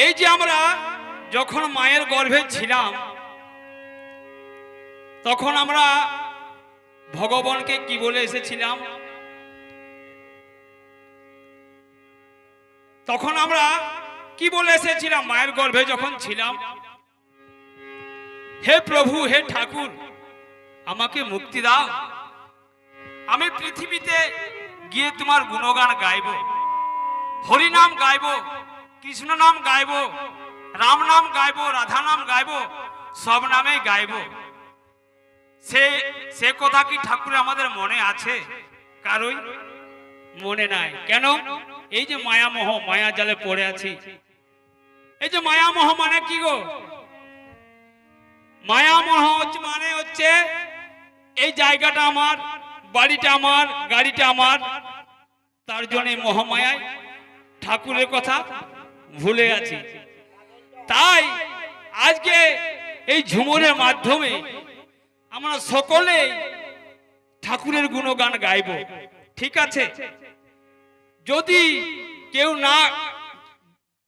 এই যে আমরা যখন মায়ের গর্ভে ছিলাম, তখন আমরা ভগবানকে কি বলে এসেছিলাম? তখন আমরা কি বলে এসেছিলাম মায়ের গর্ভে যখন ছিলাম? হে প্রভু, হে ঠাকুর, আমাকে মুক্তি দাও। আমি পৃথিবীতে গিয়ে তোমার গুণগান গাইব হরি নাম গাইব কৃষ্ণ নাম গাইব, রাম নাম গাইব, রাধা নাম গাইব, সব নামেই গাইব। সে সে কথা কি ঠাকুর আমাদের মনে আছে? কারোই? মনে নাই। কেন? এই যে মায়ামোহ, মায়া জালে পড়ে আছি। এই যে মায়ামোহ মানে কি গো? মায়ামোহ মানে হচ্ছে এই জায়গাটা আমার, বাড়িটা আমার, গাড়িটা আমার, তার জন্য মহামায়ায় ঠাকুরের কথা ভুলে আছি তাই আজকে এই ঝুমুরের মাধ্যমে আমরা সকলে ঠাকুরের গুণগান গাইব। ঠিক আছে? যদি কেউ না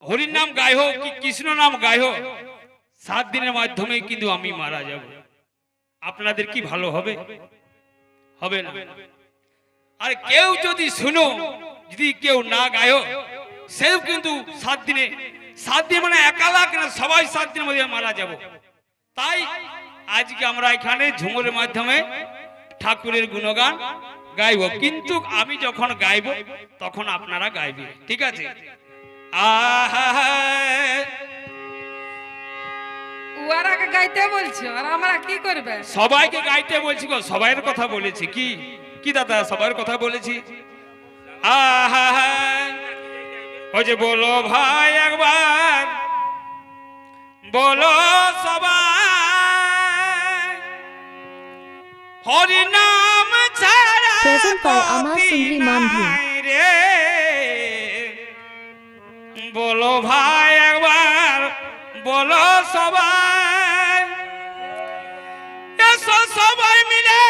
হরির নাম গায় হোক কি কৃষ্ণ নাম গায় হোক, সাত দিনের মাধ্যমে কিন্তু আমি মারা যাব। আপনাদের কি ভালো হবে? হবে না। আর কেউ যদি শুনো, যদি কেউ না গায় সেও কিন্তু সাত দিনে সাত দিন মানে একালা কেন সবাই সাত দিনের মধ্যে মারা যাব। তাই আজকে আমরা এখানে ঝুমুরের মাধ্যমে ঠাকুরের গুণগান গাইব। কিন্তু আমি যখন গাইব তখন আপনারা গাইবে। ঠিক আছে? গাইতে বলছো? আর আমরা কি করবে? সবাইকে গাইতে বলছি গো সবাইয়ের কথা বলেছি। কি? কি দাদা সবার কথা বলেছি? আহা ও যে বলো ভাই একবার বলো সবাই হরি নাম ছাড়া রে। বলো ভাই একবার বলো সবাই সবাই মিলে।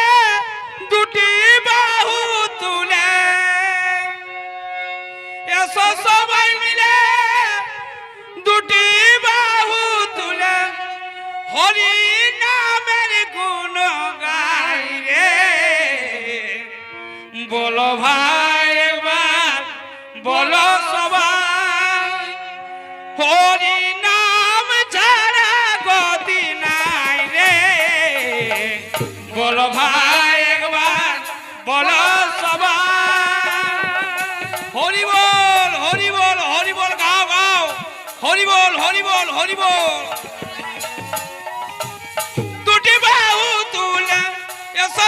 হরি বল হরি বল হরি বল। দুটি বাহু তুলে এসো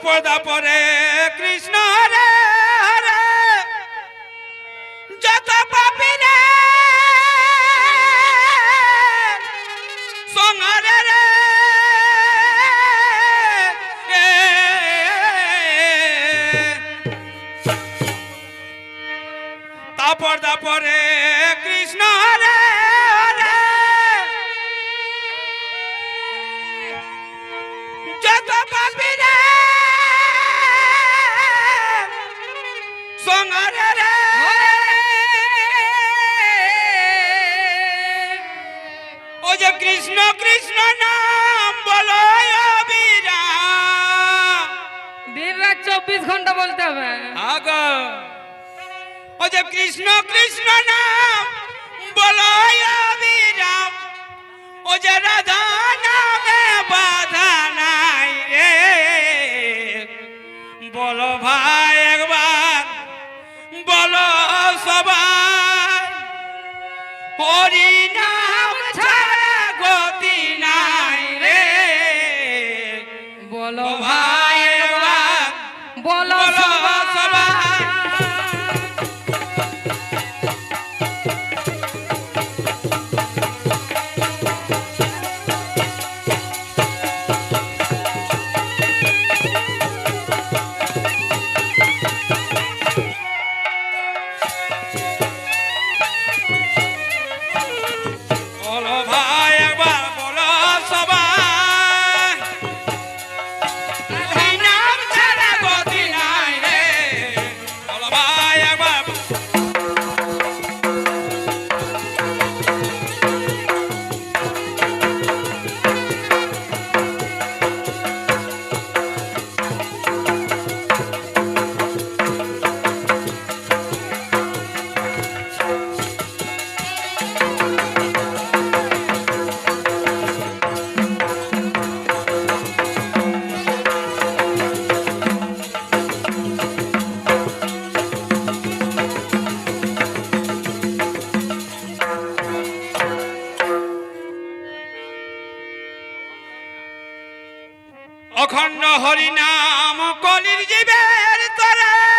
আপদ আপরে কৃষ্ণ হরে হরে যত পাপি রে সোনারে রে তাপর তাপরে কৃষ্ণ হরে হরে যত कृष्ण कृष्ण नाम बोलो चौबीस घंटा बोलते और जब कृष्ण कृष्ण नाम बोलो राधा অখণ্ড হরিনাম কলির জীবের তরে।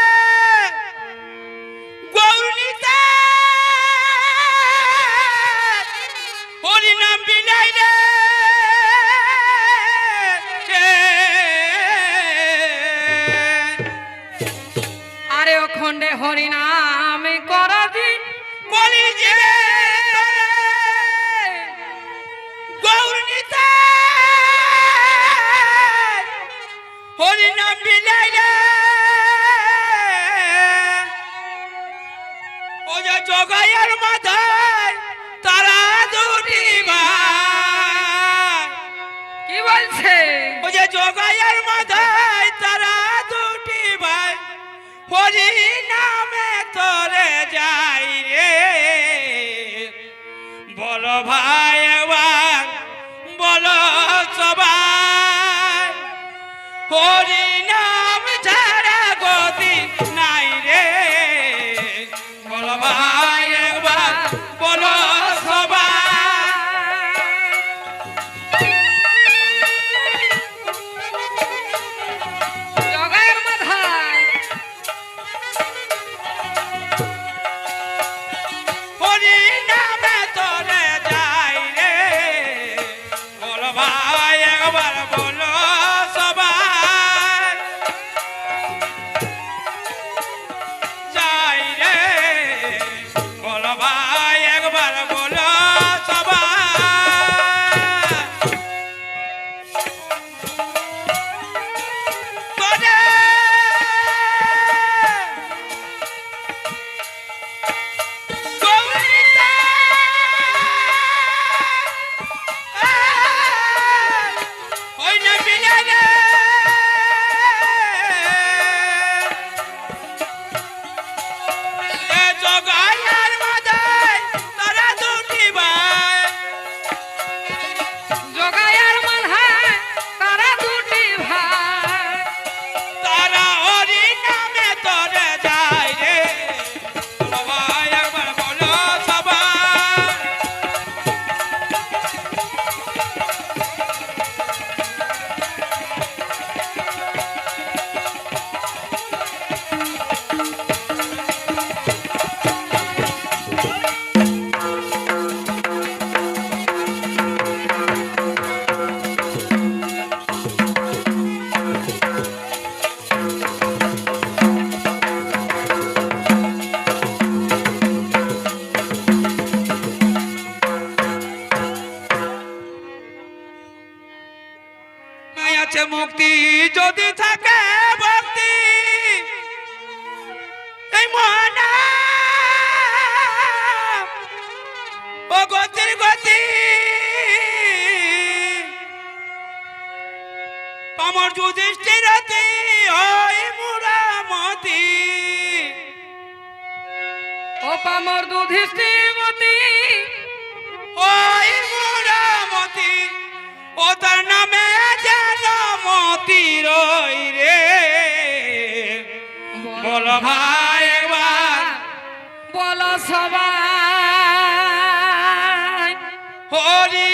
জগাইয়ের মাথায় তারা দুটি কি বলছে ও যে জগাইয়ের মাথায় তারা দুটি ভাই হরি নামে তোরে যাই রে বলো ভাই আছে মুক্তি। যদি থাকে ভক্তি এই মহানা। ও গতির গতি। আমার যুধিষ্ঠির রতি ওই মুরামতি ও পামর দুধিষ্ঠিমতি ওই মুরামতি ও তার নামে রই রে। বল ভাই একবার। বলো সবাই। হরি